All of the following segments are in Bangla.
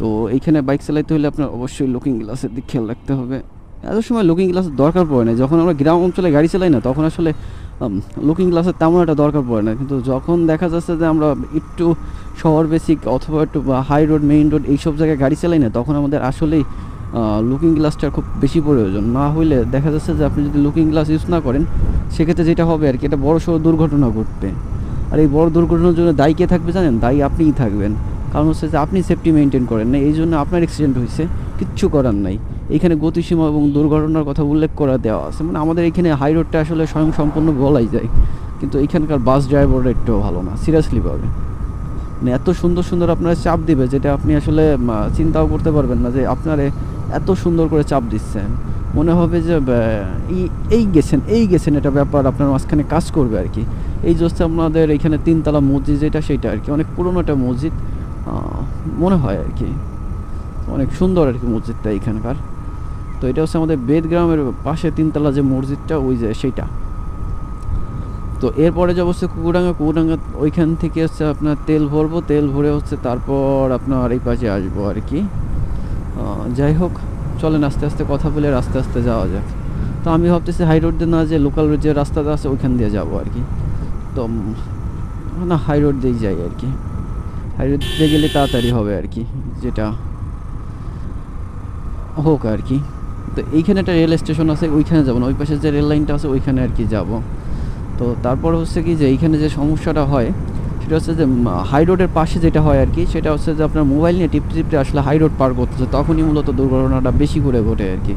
তো এইখানে বাইক চালাইতে হলে আপনার অবশ্যই লুকিং গ্লাসের দিক খেয়াল রাখতে হবে। এত সময় লুকিং গ্লাসের দরকার পড়ে না। যখন আমরা গ্রাম অঞ্চলে গাড়ি চালাই না, তখন আসলে লুকিং গ্লাসের তেমন একটা দরকার পড়ে না। কিন্তু যখন দেখা যাচ্ছে যে আমরা একটু শহর বেসিক অথবা একটু হাই রোড মেইন রোড এইসব জায়গায় গাড়ি চালাই না, তখন আমাদের আসলেই লুকিং গ্লাসটার খুব বেশি প্রয়োজন। না হইলে দেখা যাচ্ছে যে আপনি যদি লুকিং গ্লাস ইউজ না করেন, সেক্ষেত্রে যেটা হবে আর কি, এটা বড় সড়ো দুর্ঘটনা ঘটবে। আর এই বড় দুর্ঘটনার জন্য দায়ী কে থাকবে জানেন? দায়ী আপনিই থাকবেন। কারণ হচ্ছে যে আপনি সেফটি মেনটেন করেন না, এই জন্য আপনার অ্যাক্সিডেন্ট হয়েছে, কিচ্ছু করার নাই। এখানে গতিসীমা এবং দুর্ঘটনার কথা উল্লেখ করা দেওয়া আছে। মানে আমাদের এখানে হাই রোডটা আসলে স্বয়ং সম্পূর্ণ বলাই যায়, কিন্তু এখানকার বাস ড্রাইভাররা একটু ভালো না সিরিয়াসলি ভাবে। মানে এত সুন্দর সুন্দর আপনারা চাপ দিবে, যেটা আপনি আসলে চিন্তাও করতে পারবেন না যে আপনারে এত সুন্দর করে চাপ দিচ্ছেন মনে হবে যে এই- গেছেন, এই গেছেন, এটা ব্যাপার আপনার মাঝখানে কাজ করবে আর কি। এই যে আপনাদের এখানে তিনতলা মসজিদ যেটা, সেটা আর কি। অনেক পুরনো একটা মসজিদ। মনে হয় আর কি। অনেক সুন্দর আর কি মসজিদটা এইখানকার তো এটা হচ্ছে আমাদের বেদগ্রামের পাশে তিনতলা যে মসজিদটা, ওই যে সেইটা। তো এরপরে যে অবশ্যই কুকুরাঙ্গা কুকুরাঙ্গা ওইখান থেকে হচ্ছে আপনার তেল ভরবো, তেল ভরে হচ্ছে তারপর আপনার এই পাশে আসব আর কি। যাই হোক, চলেন আস্তে আস্তে কথা বলে আস্তে আস্তে যাওয়া যাক। তো আমি ভাবতেছি হাই রোড দিয়ে না যে লোকাল রোড যে রাস্তাটা আছে ওইখান দিয়ে যাব আর কি। তো না, হাই রোড দিয়েই যাই আর কি। হাই রোড গেলে তাড়াতাড়ি হবে আর কি, যেটা হোক আর কি। তো এইখানে একটা রেল স্টেশন আছে, ওইখানে যাব না, ওই পাশে যে রেল লাইনটা আছে, ওইখানে আর কি যাব। তো তারপর হচ্ছে কি যে এইখানে যে সমস্যাটা হয়, সেটা হচ্ছে যে হাই রোডের পাশে যেটা হয় আর কি, সেটা হচ্ছে যে আপনার মোবাইল নিয়ে টিপতে টিপতে আসলে হাই রোড পার করতেছে, তখনই মূলত দুর্ঘটনাটা বেশি করে ঘটে আর কি।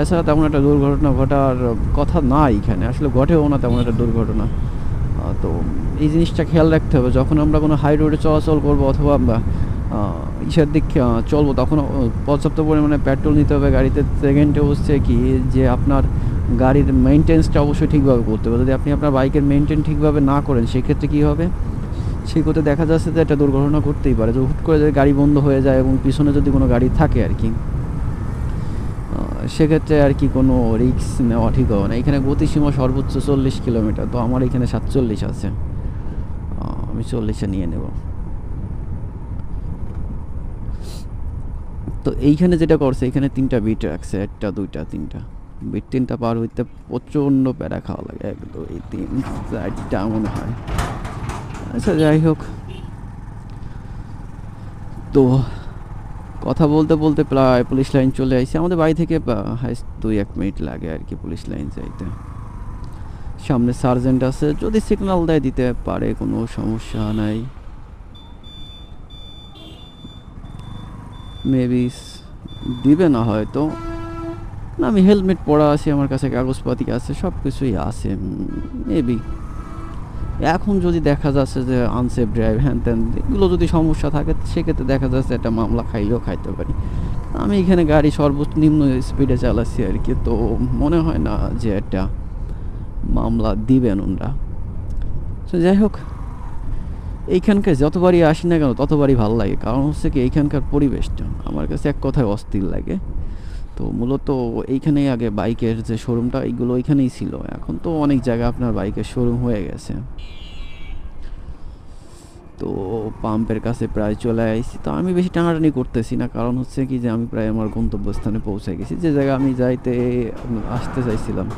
এছাড়া তেমন একটা দুর্ঘটনা ঘটার কথা না এইখানে আসলে ঘটেও না তেমন একটা দুর্ঘটনা। তো এই জিনিসটা খেয়াল রাখতে হবে। যখন আমরা কোনো হাই রোডে চলাচল করব অথবা আমরা ইসের দিক চলবো, তখন পর্যাপ্ত পরিমাণে পেট্রোল নিতে হবে। গাড়িতে সেকেন্ডে হচ্ছে কি যে আপনার গাড়ির মেনটেন্সটা অবশ্যই ঠিকভাবে করতে হবে। যদি আপনি আপনার বাইকের মেনটেন ঠিকভাবে না করেন, সেক্ষেত্রে কী হবে? সেই করতে দেখা যাচ্ছে যে একটা দুর্ঘটনা ঘটতেই পারে। যে হুট করে যদি গাড়ি বন্ধ হয়ে যায় এবং পিছনে যদি কোনো গাড়ি থাকে আর কি সেক্ষেত্রে আর কি কোনো রিস্ক নেওয়া ঠিক হবে না। এখানে গতিসীমা সর্বোচ্চ চল্লিশ কিলোমিটার, তো আমার এখানে সাতচল্লিশ আছে। আমি চল্লিশে নিয়ে নেব। তো এইখানে যেটা করছে, এখানে তিনটা বিট রাখছে, একটা, দুইটা, তিনটা। বিট তিনটা পার হইতে প্রচণ্ড প্যারা খাওয়া লাগে এক দুই তিন চারটা মনে হয়। আচ্ছা যাই হোক। তো কথা বলতে বলতে প্রায় পুলিশ লাইন চলে আসছে আমাদের বাড়ি থেকে দুই এক মিনিট লাগে আর কি পুলিশ লাইন যাইতে। সামনে সার্জেন্ট আছে, যদি সিগন্যাল দেয় দিতে পারে, কোনো সমস্যা নাই। মেবি দিবে না হয়তো। না, আমি হেলমেট পরা আছি, আমার কাছে কাগজপাতি আছে সব কিছুই আছে মেবি এখন যদি দেখা যাচ্ছে যে আনসেফ ড্রাইভ হ্যান ত্যান এগুলো যদি সমস্যা থাকে, সেক্ষেত্রে দেখা যাচ্ছে একটা মামলা খাইলেও খাইতে পারি। আমি এখানে গাড়ি সর্বনিম্ন স্পিডে চালাচ্ছি আর কি, তো মনে হয় না যে একটা মামলা দিবেন ওনরা। তো যাই হোক, এইখানকার যতবারই আসি না কেন ততবারই ভালো লাগে, কারণ হচ্ছে কি এইখানকার পরিবেশটা আমার কাছে এক কথায় অস্থির লাগে। তো মূলত এইখানেই আগে বাইকের যে শোরুমটা, এইগুলো ওইখানেই ছিল। এখন তো অনেক জায়গা আপনার বাইকের শোরুম হয়ে গেছে। তো পাম্পের কাছে প্রায় চলে আসছি তো আমি বেশি টানাটানি করতেছি না, কারণ হচ্ছে কি যে আমি প্রায় আমার গন্তব্যস্থানে পৌঁছে গেছি। যে জায়গায় আমি যাইতে আসতে চাইছিলাম।